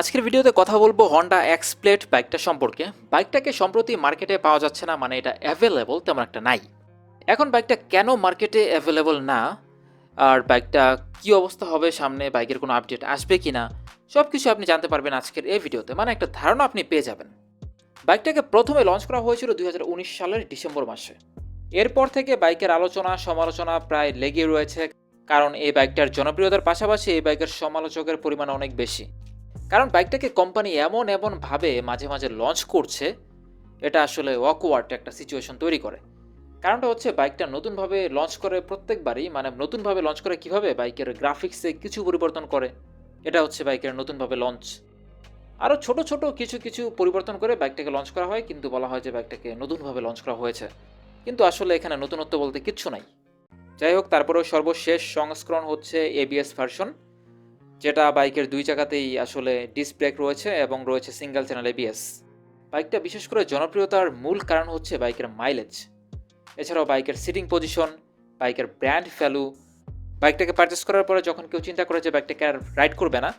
আজকের ভিডিওতে কথা বলব হন্ডা এক্স প্লেট বাইকটা সম্পর্কে। বাইকটাকে সম্প্রতি মার্কেটে পাওয়া যাচ্ছে না মানে এটা অ্যাভেলেবল তেমন একটা নাই। এখন বাইকটা কেন মার্কেটে অ্যাভেলেবল না? আর বাইকটা কি অবস্থা হবে সামনে? বাইকের কোনো আপডেট আসবে কি না সব কিছু আপনি জানতে পারবেন আজকের এই ভিডিওতে। মানে একটা ধারণা আপনি পেয়ে যাবেন। বাইকটাকে প্রথমে লঞ্চ করা হয়েছিল দুই হাজার উনিশ সালের ডিসেম্বর মাসে। এরপর থেকে বাইকের আলোচনা, সমালোচনা প্রায় লেগে রয়েছে। কারণ এই বাইকটার জনপ্রিয়তার পাশাপাশি এই বাইকের সমালোচকের পরিমাণ অনেক বেশি। কারণ বাইকটাকে কোম্পানি এমন এমন ভাবে মাঝে মাঝে লঞ্চ করছে, এটা আসলে ওয়াকওয়ার্ড একটা সিচুয়েশন তৈরি করে। কারণটা হচ্ছে বাইকটা নতুনভাবে লঞ্চ করে প্রত্যেকবারই মানে নতুনভাবে লঞ্চ করে কীভাবে বাইকের গ্রাফিক্সে কিছু পরিবর্তন করে, এটা হচ্ছে বাইকের নতুনভাবে লঞ্চ আরও ছোট ছোট কিছু কিছু পরিবর্তন করে বাইকটাকে লঞ্চ করা হয়, কিন্তু বলা হয় যে বাইকটাকে নতুনভাবে লঞ্চ করা হয়েছে। কিন্তু আসলে এখানে নতুনত্ব বলতে কিচ্ছু নাই। যাই হোক, তারপরেও সর্বশেষ সংস্করণ হচ্ছে এবিএস ভার্সন যেটা বাইকের দুই চাকাতেই আসলে ডিস্ক ব্রেক রয়েছে এবং রয়েছে সিঙ্গেল চ্যানেল এবিএস বাইকটা বিশেষ করে জনপ্রিয়তার মূল কারণ হচ্ছে বাইকের মাইলেজ এছাড়াও বাইকের সিটিং পজিশন বাইকের ব্র্যান্ড ভ্যালু বাইকটাকে পারচেস করার পরে যখন কেউ চিন্তা করে যে বাইকটাকে আর রাইড করবে না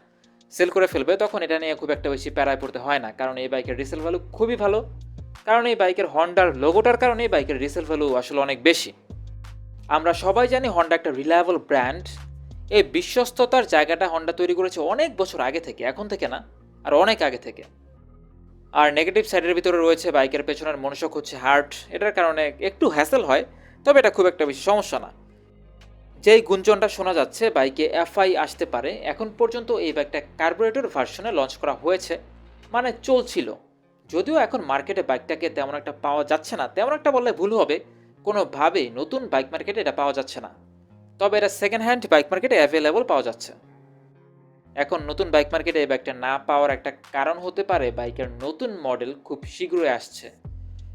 সেল করে ফেলবে, তখন এটা নিয়ে খুব একটা বেশি প্যারায় পড়তে হয় না। কারণ এই বাইকের রিসেল ভ্যালু খুবই ভালো। কারণ এই বাইকের হন্ডার লোগোটার কারণে বাইকের রিসেল ভ্যালু আসলে অনেক বেশি। আমরা সবাই জানি হন্ডা একটা রিলায়েবল ব্র্যান্ড এই বিশ্বস্ততার জায়গাটা হন্ডা তৈরি করেছে অনেক বছর আগে থেকে, এখন থেকে না, আর অনেক আগে থেকে। আর নেগেটিভ সাইডের ভিতরে রয়েছে বাইকের পেছনের মনুষ্যক হচ্ছে হার্ট, এটার কারণে একটু হ্যাসেল হয়, তবে এটা খুব একটা বেশি সমস্যা না। যেই গুঞ্জনটা শোনা যাচ্ছে, বাইকে এফআই আসতে পারে, এখন পর্যন্ত এই বাইকটা কার্বোরেটর ভার্সনে লঞ্চ করা হয়েছে মানে চলছিল। যদিও এখন মার্কেটে বাইকটাকে তেমন একটা পাওয়া যাচ্ছে না, তেমন একটা বললে ভুল হবে, কোনোভাবেই নতুন বাইক মার্কেটে এটা পাওয়া যাচ্ছে না। তবে এটা সেকেন্ড হ্যান্ড বাইক মার্কেটে অ্যাভেলেবল পাওয়া যাচ্ছে। এখন নতুন বাইক মার্কেটে এই বাইকটা না পাওয়ার একটা কারণ হতে পারে বাইকের নতুন মডেল খুব শীঘ্রই আসছে।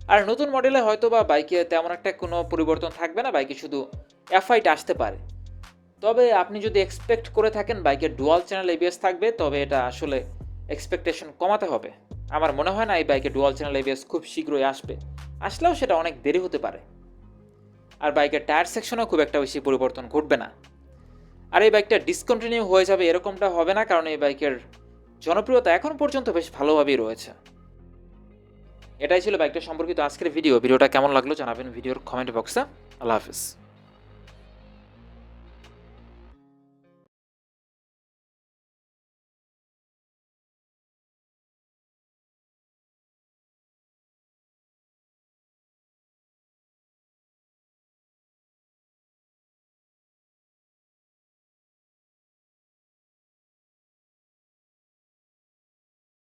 আর নতুন মডেলে হয়তো বা বাইকে তেমন একটা কোনো পরিবর্তন থাকবে না বাইকে শুধু এফআইট আসতে পারে। তবে আপনি যদি এক্সপেক্ট করে থাকেন বাইকের ডুয়াল চ্যানেল এবিএস থাকবে, তবে এটা আসলে এক্সপেকটেশন কমাতে হবে। আমার মনে হয় না এই বাইকে ডুয়াল চ্যানেল এবিএস খুব শীঘ্রই আসবে। আসলেও সেটা অনেক দেরি হতে পারে। আর বাইকের টায়ার সেকশনেও খুব একটা বেশি পরিবর্তন ঘটবে না। আর এই বাইকটা ডিসকন্টিনিউ হয়ে যাবে এরকমটা হবে না, কারণ এই বাইকের জনপ্রিয়তা এখন পর্যন্ত বেশ ভালোভাবেই রয়েছে। এটাই ছিল বাইকটা সম্পর্কিত আজকের ভিডিও। ভিডিওটা কেমন লাগল জানাবেন ভিডিওর কমেন্ট বক্সে আল্লাহ হাফিজ।